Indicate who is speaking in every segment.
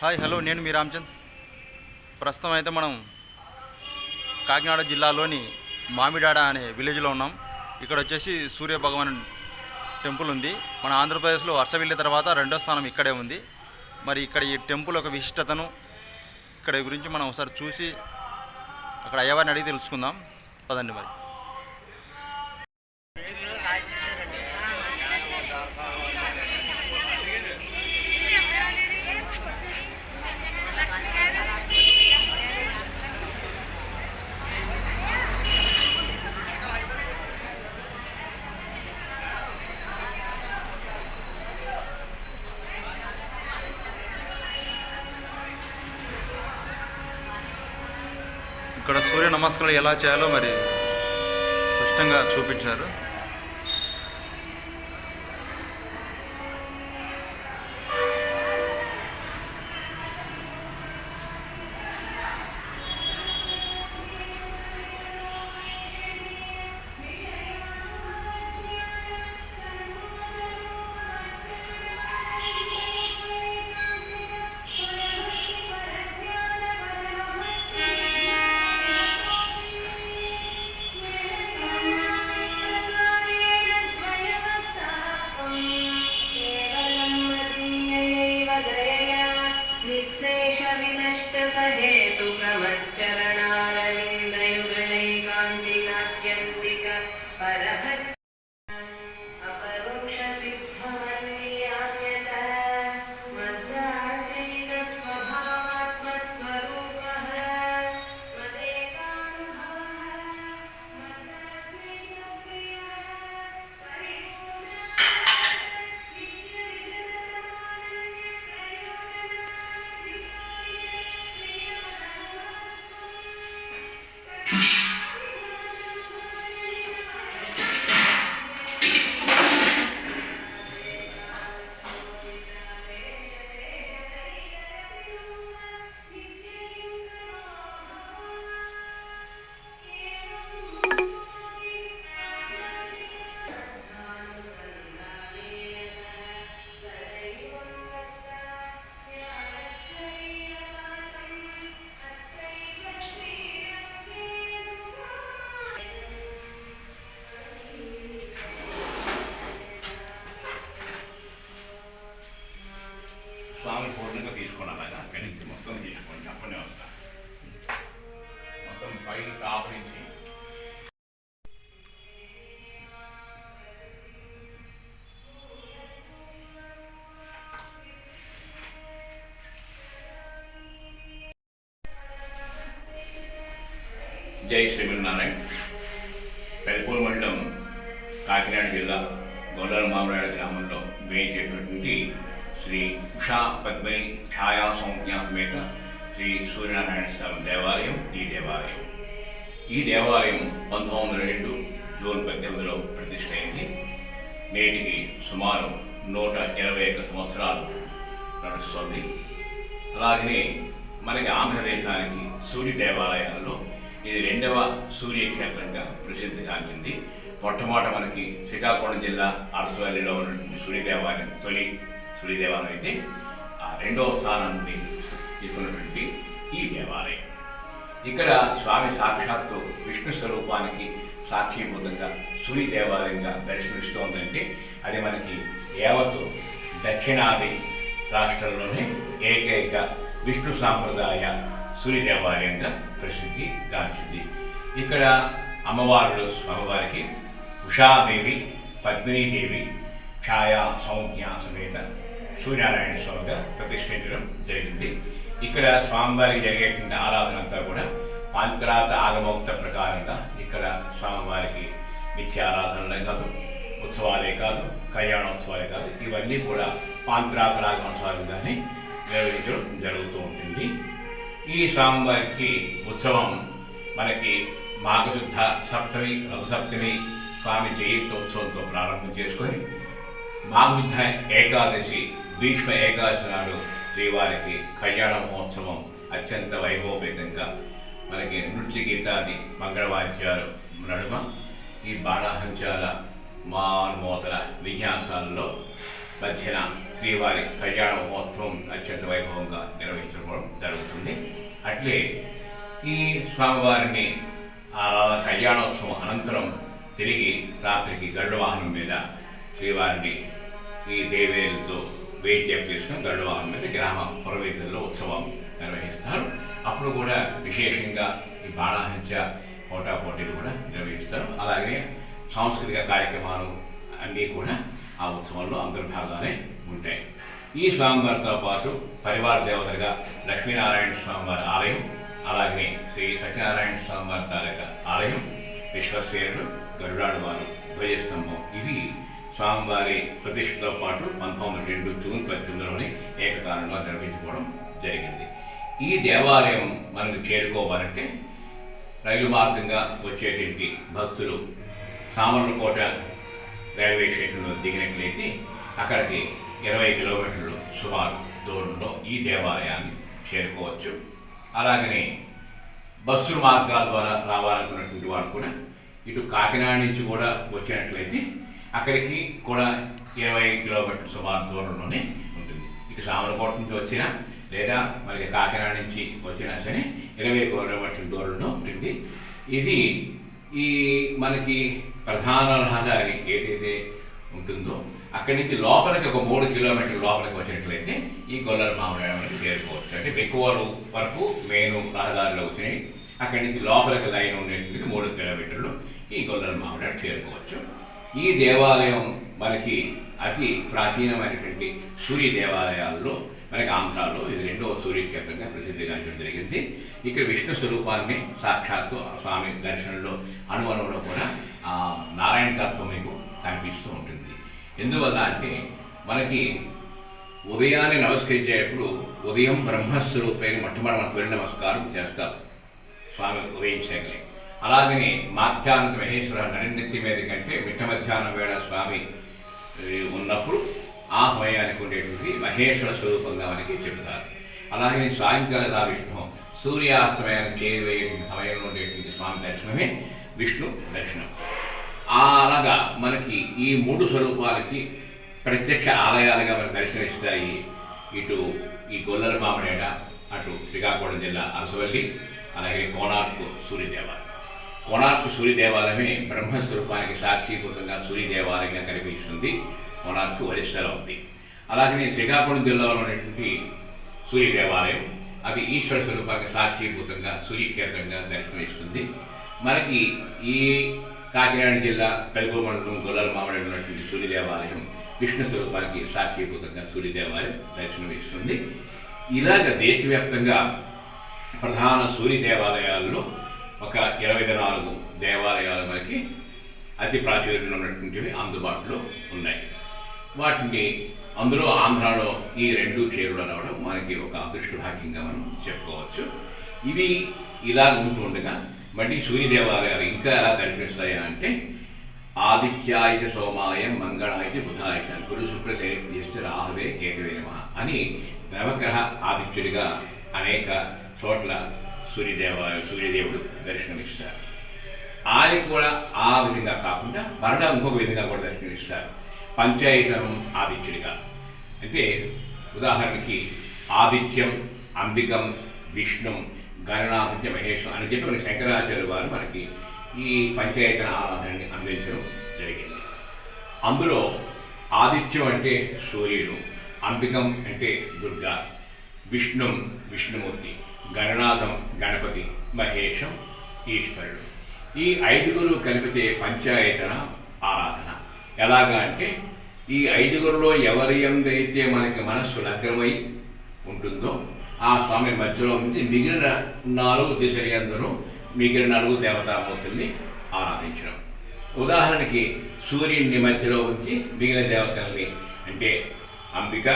Speaker 1: Hi hello నేను మీ రామచంద్. ప్రస్తుతం అయితే మనం కాకినాడ జిల్లాలోని మామిడాడ అనే విలేజ్లో ఉన్నాం. ఇక్కడ వచ్చేసి సూర్య భగవాన్ టెంపుల్ ఉంది. మన ఆంధ్రప్రదేశ్లో వర్షవిల్లి తర్వాత రెండో స్థానం ఇక్కడే ఉంది. మరి ఇక్కడ ఈ టెంపుల్ ఒక విశిష్టతను ఇక్కడ గురించి మనం ఒకసారి చూసి అక్కడ అయ్యవారిని అడిగి తెలుసుకుందాం. పదండి మరి. ఇక్కడ సూర్య నమస్కారాలు ఎలా చేయాలో మరి స్పష్టంగా చూపించారు.
Speaker 2: జై శ్రీమన్నారాయణ. పెదపూర్ మండలం కాకినాడ జిల్లా గొల్లల మామిడాడ గ్రామంలో వేయించేటటువంటి శ్రీ ఉషా పద్మిని ఛాయా సంజ్ఞా సమేత శ్రీ సూర్యనారాయణ స్వామి దేవాలయం ఈ దేవాలయం. ఈ దేవాలయం పంతొమ్మిది వందల రెండు జూన్ పద్దెనిమిదిలో ప్రతిష్ట అయింది నేటికి సుమారు నూట ఇరవై ఒక్క సంవత్సరాలు నడుస్తుంది. అలాగనే మనకి ఆంధ్రదేశానికి సూర్య దేవాలయాల్లో ఇది రెండవ సూర్యక్షేత్రంగా ప్రసిద్ధిగాంచింది మొట్టమొదట మనకి శ్రీకాకుళం జిల్లా అరసవల్లిలో ఉన్నటువంటి సూర్యదేవాలయం తొలి సూర్యదేవాలయం అయితే ఆ రెండవ స్థానాన్ని తీసుకున్నటువంటి ఈ దేవాలయం. ఇక్కడ స్వామి సాక్షాత్తు విష్ణు స్వరూపానికి సాక్షిభూతంగా సూర్యదేవాలయంగా దర్శనమిస్తోందంటే అది మనకి యావత్తు దక్షిణాది రాష్ట్రంలోనే ఏకైక విష్ణు సాంప్రదాయ సూర్యదేవాలయంగా ప్రసిద్ధి గాంచింది. ఇక్కడ అమ్మవారులు స్వామివారికి ఉషాదేవి పద్మినీదేవి ఛాయా సంజ్ఞ సమేత సూర్యనారాయణ స్వామిగా ప్రతిష్ఠించడం జరిగింది. ఇక్కడ స్వామివారికి జరిగేటువంటి ఆరాధన అంతా కూడా పాంచరాత ఆగమోక్త ప్రకారంగా ఇక్కడ స్వామివారికి నిత్య ఆరాధనలే కాదు ఉత్సవాలే కాదు కళ్యాణోత్సవాలే కాదు ఇవన్నీ కూడా పాంచరాత రాగమోత్సవాలుగానే నిర్వహించడం జరుగుతూ ఉంటుంది. ఈ సాంబార్కి ఉత్సవం మనకి మాఘశుద్ధ సప్తమి రథసప్తమి స్వామి జయంత్యోత్సవంతో ప్రారంభం చేసుకొని మాఘశుద్ధ ఏకాదశి భీష్మ ఏకాదశి నాడు శ్రీవారికి కళ్యాణ మహోత్సవం అత్యంత వైభవపేతంగా మనకి నృత్య గీతాది మంగళవాద్యాలు నడుమ ఈ బాణహంచాల మాన్మోతల విన్యాసాలలో మధ్యన శ్రీవారి కళ్యాణ మహోత్సవం అత్యంత వైభవంగా నిర్వహించారు అట్లే ఈ స్వామివారిని ఆ కళ్యాణోత్సవం అనంతరం తిరిగి రాత్రికి గరుడ వాహనం మీద శ్రీవారిని ఈ దేవేలతో వేద్యం చేసుకుని గరుడ వాహనం మీద గ్రామ పురవేదుల్లో ఉత్సవం నిర్వహిస్తారు. అప్పుడు కూడా విశేషంగా ఈ బాణాహంచ పోటా పోటీలు కూడా నిర్వహిస్తారు. అలాగే సాంస్కృతిక కార్యక్రమాలు అన్నీ కూడా ఆ ఉత్సవంలో అంతర్భాగాలే ఉంటాయి. ఈ స్వామివారితో పాటు పరివార దేవతలుగా లక్ష్మీనారాయణ స్వామివారి ఆలయం అలాగే శ్రీ సత్యనారాయణ స్వామివారి తాలూకా ఆలయం విశ్వసేనుడు గరుడాడు వారు ధ్వజస్తంభం. ఇవి స్వామివారి ప్రతిష్టతో పాటు పంతొమ్మిది రెండు జూన్ పద్దెనిమిదిలోనే ఏకకాలంలో నిర్వహించుకోవడం జరిగింది. ఈ దేవాలయం మనకు చేరుకోవాలంటే రైలు మార్గంగా వచ్చేటువంటి భక్తులు సామర్లకోట రైల్వే స్టేషన్లో దిగినట్లయితే అక్కడికి ఇరవై కిలోమీటర్లు సుమారు దూరంలో ఈ దేవాలయాన్ని చేరుకోవచ్చు. అలాగనే బస్సు మార్గాల ద్వారా రావాలనుకున్నటువంటి వారు కూడా ఇటు కాకినాడ నుంచి కూడా వచ్చినట్లయితే అక్కడికి కూడా ఇరవై కిలోమీటర్ల సుమారు దూరంలోనే ఉంటుంది. ఇటు సామలకోట నుంచి వచ్చినా లేదా మనకి కాకినాడ నుంచి వచ్చినా సరే ఇరవై కిలోమీటర్ల దూరంలో ఉంటుంది. ఇది ఈ మనకి ప్రధాన రహదారి ఏదైతే ఉంటుందో అక్కడి నుంచి లోపలికి ఒక మూడు కిలోమీటర్ల లోపలికి వచ్చినట్లయితే ఈ గొల్లల మామిడి అనేది చేరుకోవచ్చు. అంటే ఎక్కువలు వరకు మెయిన్ రహదారిలో వచ్చినాయి అక్కడి నుంచి లోపలికి లైన్ ఉండేటువంటి మూడు కిలోమీటర్లు ఈ గొల్లల మామిడి చేరుకోవచ్చు. ఈ దేవాలయం మనకి అతి ప్రాచీనమైనటువంటి సూర్య దేవాలయాల్లో మనకి ఆంధ్రాలో ఇది రెండవ సూర్యక్షేత్రంగా ప్రసిద్ధిగాంచడం జరిగింది. ఇక్కడ విష్ణు స్వరూపాన్ని సాక్షాత్తు స్వామి దర్శనంలో అనువనంలో కూడా నారాయణ తత్వం మీకు కనిపిస్తూ ఉంటుంది. ఎందువల్ల అంటే మనకి ఉదయాన్ని నమస్కరించేటప్పుడు ఉదయం బ్రహ్మస్వరూపైన మొట్టమొదటి మన తొలి నమస్కారం చేస్తారు. స్వామి ఉదయించగలి అలాగనే మాధ్యాహ్నం మహేశ్వర నడినెత్తి మీద కంటే మిట్ట మధ్యాహ్నం వేళ స్వామి ఉన్నప్పుడు ఆ సమయానికి ఉండేటువంటి మహేశ్వర స్వరూపంగా మనకి చెబుతారు. అలాగే సాయంకాల దా విష్ణు సూర్యాస్తమయానికి చేరువయ్యేటువంటి సమయంలో ఉండేటువంటి స్వామి దర్శనమే విష్ణు దర్శనం. అలాగా మనకి ఈ మూడు స్వరూపాలకి ప్రత్యక్ష ఆలయాలుగా మనకు దర్శనమిస్తాయి. ఇటు ఈ గొల్లల మామిడేడ అటు శ్రీకాకుళం జిల్లా అరసవల్లి అలాగే కోణార్కు సూర్యదేవాలయం. కోణార్కు సూర్య దేవాలయమే బ్రహ్మస్వరూపానికి సాక్షిభూతంగా సూర్యదేవాలయంగా కనిపిస్తుంది. కోణార్కు వరిష్టలో ఉంది. అలాగనే శ్రీకాకుళం జిల్లాలో ఉన్నటువంటి సూర్యదేవాలయం అది ఈశ్వర స్వరూపానికి సాక్షిభూతంగా సూర్యక్షేత్రంగా దర్శనమిస్తుంది. మనకి ఈ కాకినాడ జిల్లా పెలుగు మండలం గొల్లల మామిడి ఉన్నటువంటి సూర్యదేవాలయం విష్ణు స్వరూపానికి సాక్షిభూతంగా సూర్యదేవాలయం దర్శనం దర్శనమిస్తుంది ఇలాగ దేశవ్యాప్తంగా ప్రధాన సూర్య దేవాలయాల్లో ఒక ఇరవై నాలుగు దేవాలయాలు మనకి అతి ప్రాచుర్యంలో ఉన్నటువంటివి అందుబాటులో ఉన్నాయి. వాటిని అందులో ఆంధ్రాలో ఈ రెండు చేరుడు రావడం మనకి ఒక అదృష్ట భాగ్యంగా మనం చెప్పుకోవచ్చు. ఇవి ఇలా ఉంటుండగా ఉండగా మళ్ళీ సూర్యదేవాలయాలు ఇంకా ఎలా కనిపిస్తాయా అంటే ఆదిత్యాయ సోమాయ మంగళాయ బుధాయ గురు శుక్ర శనిభ్యస్త రాహువే కేతువే నమ అని నవగ్రహ ఆదిత్యుడిగా అనేక చోట్ల సూర్యదేవ సూర్యదేవుడు దర్శనమిస్తారు. ఆయన కూడా ఆ విధంగా కాకుండా మరణ ఇంకొక విధంగా కూడా దర్శనమిస్తారు. పంచాయతనం ఆదిత్యుడిగా. అంటే ఉదాహరణకి ఆదిత్యం అంబికం విష్ణు గణనాదిత్య మహేశ్వరం అని చెప్పి మనకి శంకరాచార్య వారు మనకి ఈ పంచాయతన ఆరాధనని అందించడం జరిగింది. అందులో ఆదిత్యం అంటే సూర్యుడు అంబికం అంటే దుర్గా విష్ణుం విష్ణుమూర్తి గణనాథం గణపతి మహేశం ఈశ్వరుడు. ఈ ఐదుగురు కలిపితే పంచాయతన ఆరాధన. ఎలాగా అంటే ఈ ఐదుగురులో ఎవరి ఎందైతే మనకి మనస్సు లగ్నమై ఉంటుందో ఆ స్వామి మధ్యలో ఉంచి మిగిలిన నాలుగు దిశలందరూ మిగిలిన నలుగు దేవతామూర్తుల్ని ఆరాధించడం. ఉదాహరణకి సూర్యుడిని మధ్యలో ఉంచి మిగిలిన దేవతల్ని అంటే అంబిక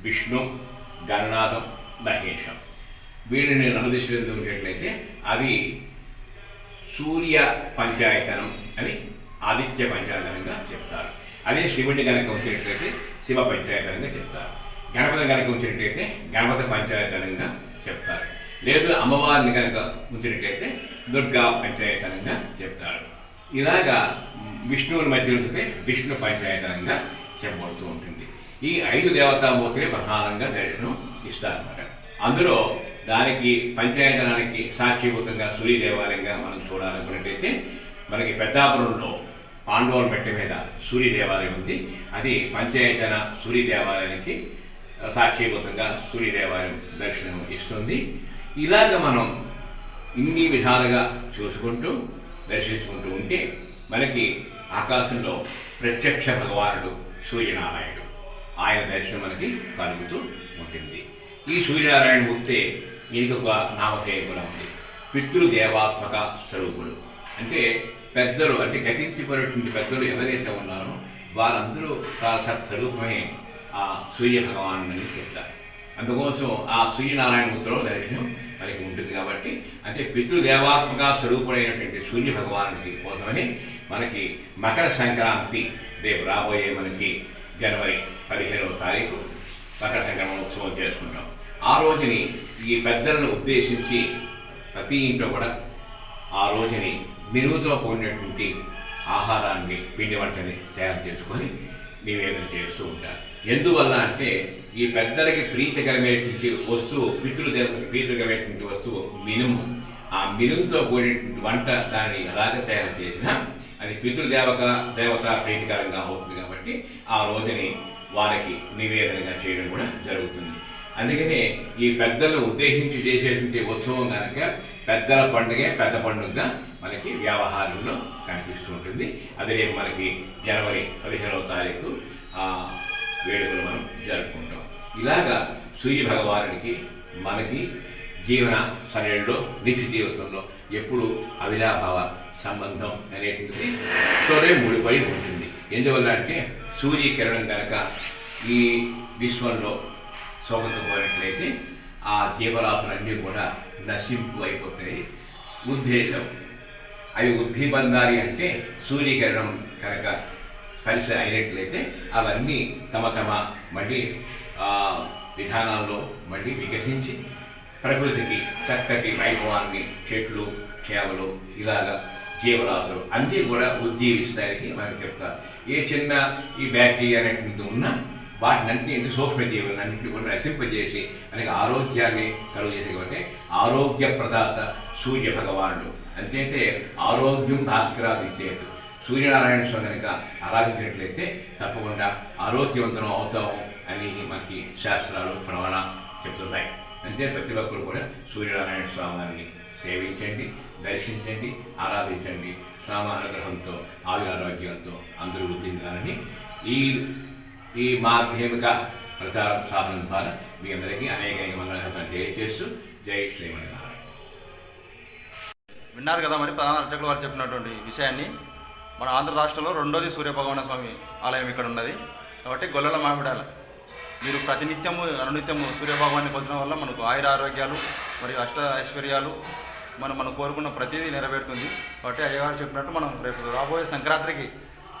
Speaker 2: విష్ణు గణనాథం మహేశం. వీళ్ళని నలుదిశలు ఉంచేట్లయితే అవి సూర్య పంచాయతనం అని ఆదిత్య పంచాయతనంగా చెప్తారు. అదే శివుడిని కనుక ఉంచినట్లయితే శివ పంచాయతనంగా చెప్తారు. గణపతి కనుక ఉంచినట్టయితే గణపతి పంచాయతనంగా చెప్తారు. లేదు అమ్మవారిని కనుక ఉంచినట్టయితే దుర్గా పంచాయతనంగా చెప్తారు. ఇలాగా విష్ణువుని మధ్య ఉంచితే విష్ణు పంచాయతనంగా చెప్పబడుతూ ఉంటుంది. ఈ ఐదు దేవతామూర్తులే ప్రధానంగా దర్శనం ఇస్తారన్నమాట. అందులో దానికి పంచాయతనానికి సాక్షిభూతంగా సూర్య దేవాలయంగా మనం చూడాలనుకున్నట్టయితే మనకి పెద్దాపురంలో పాండవుల మెట్ట మీద సూర్య దేవాలయం ఉంది. అది పంచాయతన సూర్య దేవాలయానికి సాక్షిభూతంగా సూర్యదేవాలయం దర్శనం ఇస్తుంది. ఇలాగ మనం ఇన్ని విధాలుగా చూసుకుంటూ దర్శించుకుంటూ ఉంటే మనకి ఆకాశంలో ప్రత్యక్ష భగవానుడు సూర్యనారాయణుడు. ఆయన దర్శనం మనకి కలుగుతూ ఉంటుంది. ఈ సూర్యనారాయణ మూర్తే ఈయనకి ఒక నామధేయం కూడా ఉంది. పితృదేవాత్మక స్వరూపుడు. అంటే పెద్దలు అంటే గతించిపోయినటువంటి పెద్దలు ఎవరైతే ఉన్నారో వారందరూ స్వరూపమే ఆ సూర్య భగవాను అని చెప్తారు. అందుకోసం ఆ సూర్యనారాయణమూర్తిలో దర్శనం మనకి ఉంటుంది కాబట్టి అంటే పితృదేవాత్మక స్వరూపుడైనటువంటి సూర్య భగవానుడికి కోసమని మనకి మకర సంక్రాంతి రేపు రాబోయే మనకి జనవరి పదిహేనవ తారీఖు మకర సంక్రమణ ఉత్సవం చేసుకుంటాం. ఆ రోజుని ఈ పెద్దలను ఉద్దేశించి ప్రతి ఇంట్లో కూడా ఆ రోజుని మినుగుతో కూడినటువంటి ఆహారాన్ని పిండి వంటని తయారు చేసుకొని నివేదన చేస్తూ ఉంటారు. ఎందువల్ల అంటే ఈ పెద్దలకి ప్రీతికరమైనటువంటి వస్తువు పితృదేవతకి ప్రీతికరమైనటువంటి వస్తువు మినుము. ఆ మినుముతో కూడినటువంటి వంట దాన్ని ఎలాగ తయారు చేసినా అది పితృదేవక దేవత ప్రీతికరంగా అవుతుంది కాబట్టి ఆ రోజుని వారికి నివేదనగా చేయడం కూడా జరుగుతుంది. అందుకనే ఈ పెద్దలను ఉద్దేశించి చేసేటువంటి ఉత్సవం కనుక పెద్దల పండుగే పెద్ద పండుగగా మనకి వ్యవహారంలో కనిపిస్తూ ఉంటుంది. అది రేపు మనకి జనవరి పదిహేనవ తారీఖు వేడుకలు మనం జరుపుకుంటాం. ఇలాగా సూర్య భగవానుడికి మనకి జీవన శరీరంలో నిత్య జీవితంలో ఎప్పుడు అవిలాభావ సంబంధం అనేటువంటిది తోనే ముడిపడి ఉంటుంది. ఎందువల్ల అంటే సూర్యకిరణం కనుక ఈ విశ్వంలో సోకకపోయినట్లయితే ఆ జీవరాశులన్నీ కూడా నశింపు అయిపోతాయి ఉద్దేశం అవి ఉద్దీబంధాలి అంటే సూర్యకిరణం కనుక కలిసి అయినట్లయితే అవన్నీ తమ తమ మళ్ళీ విధానాల్లో మళ్ళీ వికసించి ప్రకృతికి చక్కటి వైభవాన్ని చెట్లు చేవలు ఇలాగా జీవరాశులు అన్నీ కూడా ఉజ్జీవిస్తాయని మనకు చెప్తారు. ఏ చిన్న ఈ బ్యాక్టీరియా అనేటువంటిది ఉన్నా వాటినన్నింటి అంటే సూక్ష్మజీవులను అన్నింటినీ కూడా నశింపజేసి మనకి ఆరోగ్యాన్ని కలుగజేసే కాబట్టి ఆరోగ్య ప్రదాత సూర్య భగవానుడు. అంతైతే ఆరోగ్యం భాస్కరాదిత్యేతు. సూర్యనారాయణ స్వామి కనుక ఆరాధించినట్లయితే తప్పకుండా ఆరోగ్యవంతం అవుతాము అని మనకి శాస్త్రాలు ప్రమాణ చెప్తున్నాయి అంతే ప్రతి ఒక్కరు కూడా సూర్యనారాయణ స్వామి వారిని సేవించండి దర్శించండి ఆరాధించండి. స్వామి అనుగ్రహంతో ఆయుర ఆరోగ్యంతో అందరూ వృద్ధిందాలని ఈ ఈ మాధ్యమిక ప్రచారం సాధనం ద్వారా మీ అందరికీ అనేక అనేక తెలియజేస్తూ జై శ్రీమణి
Speaker 1: విన్నారు కదా మరి ప్రధాన అర్చకుల వారు చెప్పినటువంటి విషయాన్ని. మన ఆంధ్ర రాష్ట్రంలో రెండోది సూర్యభగవాన స్వామి ఆలయం ఇక్కడ ఉన్నది. కాబట్టి గొల్లల మామిడాల. మీరు ప్రతినిత్యము అనునిత్యము సూర్యభగవాన్ని కొలచడం వల్ల మనకు ఆయుర ఆరోగ్యాలు మరియు అష్ట ఐశ్వర్యాలు మనం మనం కోరుకున్న ప్రతిదీ నెరవేరుతుంది. కాబట్టి అయ్యగారు చెప్పినట్టు మనం రేపు రాబోయే సంక్రాంతికి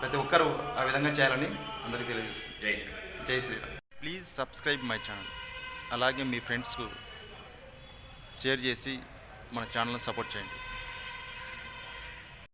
Speaker 1: ప్రతి ఒక్కరూ ఆ విధంగా చేయాలని అందరికీ తెలియజేస్తుంది
Speaker 2: జై శ్రీరామ్.
Speaker 1: జై Shriram. Please subscribe my channel. అలాగే మీ ఫ్రెండ్స్కు షేర్ చేసి మన ఛానల్ని సపోర్ట్ చేయండి.